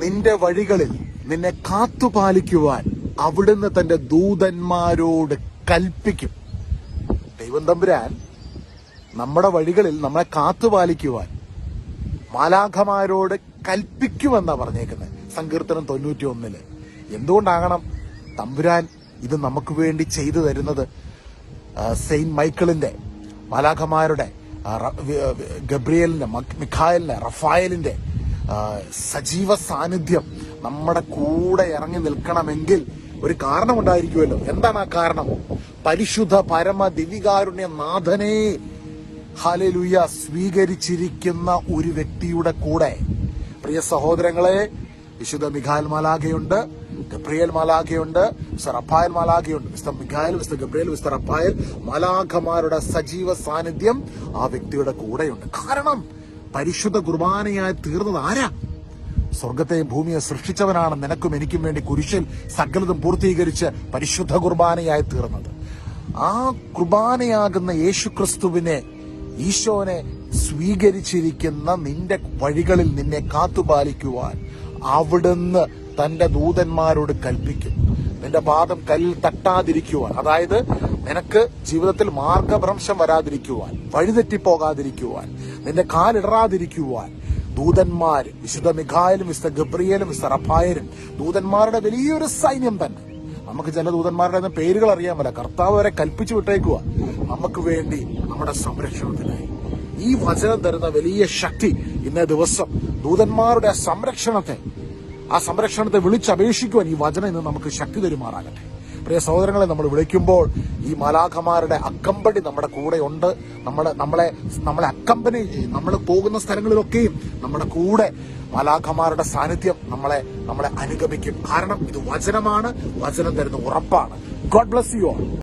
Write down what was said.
നിന്റെ വഴികളിൽ നിന്നെ കാത്തുപാലിക്കുവാൻ അവിടുന്ന് തന്റെ ദൂതന്മാരോട് കൽപ്പിക്കും. ദൈവം തമ്പുരാൻ നമ്മുടെ വഴികളിൽ നമ്മളെ കാത്തുപാലിക്കുവാൻ മാലാഖമാരോട് കൽപ്പിക്കുമെന്നാ പറഞ്ഞേക്കുന്നത്. സങ്കീർത്തനം തൊണ്ണൂറ്റി ഒന്നിൽ എന്തുകൊണ്ടാകണം തമ്പുരാൻ ഇത് നമുക്ക് വേണ്ടി ചെയ്തു തരുന്നത്? സെയിന്റ് മൈക്കിളിന്റെ മാലാഖമാരുടെ ഗബ്രിയലിന്റെ മിഖായലിന്റെ റഫായലിന്റെ സജീവ സാന്നിധ്യം നമ്മുടെ കൂടെ ഇറങ്ങി നിൽക്കണമെങ്കിൽ ഒരു കാരണമുണ്ടായിരിക്കുമല്ലോ. എന്താണ് ആ കാരണം? പരിശുദ്ധ പരമ ദിവികാരുണ്യ നാഥനെ ഹാലലുയ സ്വീകരിച്ചിരിക്കുന്ന ഒരു വ്യക്തിയുടെ കൂടെ. പ്രിയ സഹോദരങ്ങളെ വിശുദ്ധ മിഖായൽ മാലാഖയുണ്ട് ഗബ്രിയേൽ മാലാഖയുണ്ട് മിസ്റ്റർ അപ്പായൽ മാലാഖയുണ്ട്. Mister Mikhael mister Gabriel mister അപ്പായൽ മാലാഖമാരുടെ സജീവ സാന്നിധ്യം ആ വ്യക്തിയുടെ കൂടെയുണ്ട്. കാരണം പരിശുദ്ധ കുർബാനയായി തീർന്നത് ആരാ? സ്വർഗത്തെയും ഭൂമിയെ സൃഷ്ടിച്ചവനാണ് നിനക്കും എനിക്കും വേണ്ടി കുരിശിൽ സകലതും പൂർത്തീകരിച്ച് പരിശുദ്ധ കുർബാനയായി തീർന്നത്. ആ കുർബാനയാകുന്ന യേശുക്രിസ്തുവിനെ ഈശോനെ സ്വീകരിച്ചിരിക്കുന്ന നിന്റെ വഴികളിൽ നിന്നെ കാത്തുപാലിക്കുവാൻ അവിടുന്ന് തന്റെ ദൂതന്മാരോട് കൽപ്പിക്കും. നിന്റെ പാദം കല്ലിൽ തട്ടാതിരിക്കുവാൻ. അതായത് നിനക്ക് ജീവിതത്തിൽ മാർഗഭ്രംശം വരാതിരിക്കുവാൻ വഴിതെറ്റിപ്പോകാതിരിക്കുവാൻ. നിന്റെ കാലിടറാതിരിക്കുവാൻ. ദൂതന്മാർ വിശുദ്ധ മിഖായലും മിസ്റ്റർ ഗബ്രിയലും മിസ്റ്റർ റഫായലും ദൂതന്മാരുടെ വലിയൊരു സൈന്യം തന്നെ. നമുക്ക് ചില ദൂതന്മാരുടെ പേരുകൾ അറിയാൻ പറ്റില്ല കർത്താവ് വരെ കൽപ്പിച്ചു വിട്ടേക്കുക നമുക്ക് വേണ്ടി നമ്മുടെ സംരക്ഷണത്തിനായി. ഈ വചനം തരുന്ന വലിയ ശക്തി ഇന്നേ ദിവസം ദൂതന്മാരുടെ സംരക്ഷണത്തെ ആ സംരക്ഷണത്തെ വിളിച്ചപേക്ഷിക്കുവാൻ ഈ വചനം ഇന്ന് നമുക്ക് ശക്തി തരുമാറാകട്ടെ. പ്രിയ സഹോദരങ്ങളെ നമ്മൾ വിളിക്കുമ്പോൾ ഈ മാലാഖമാരുടെ അക്കമ്പടി നമ്മുടെ കൂടെ ഉണ്ട്. നമ്മുടെ നമ്മളെ നമ്മളെ അക്കമ്പനി നമ്മൾ പോകുന്ന സ്ഥലങ്ങളിലൊക്കെയും നമ്മുടെ കൂടെ മാലാഖമാരുടെ സാന്നിധ്യം നമ്മളെ നമ്മളെ അനുഗമിക്കും. കാരണം ഇത് വചനമാണ് വചനം തരുന്ന ഉറപ്പാണ്. God bless you all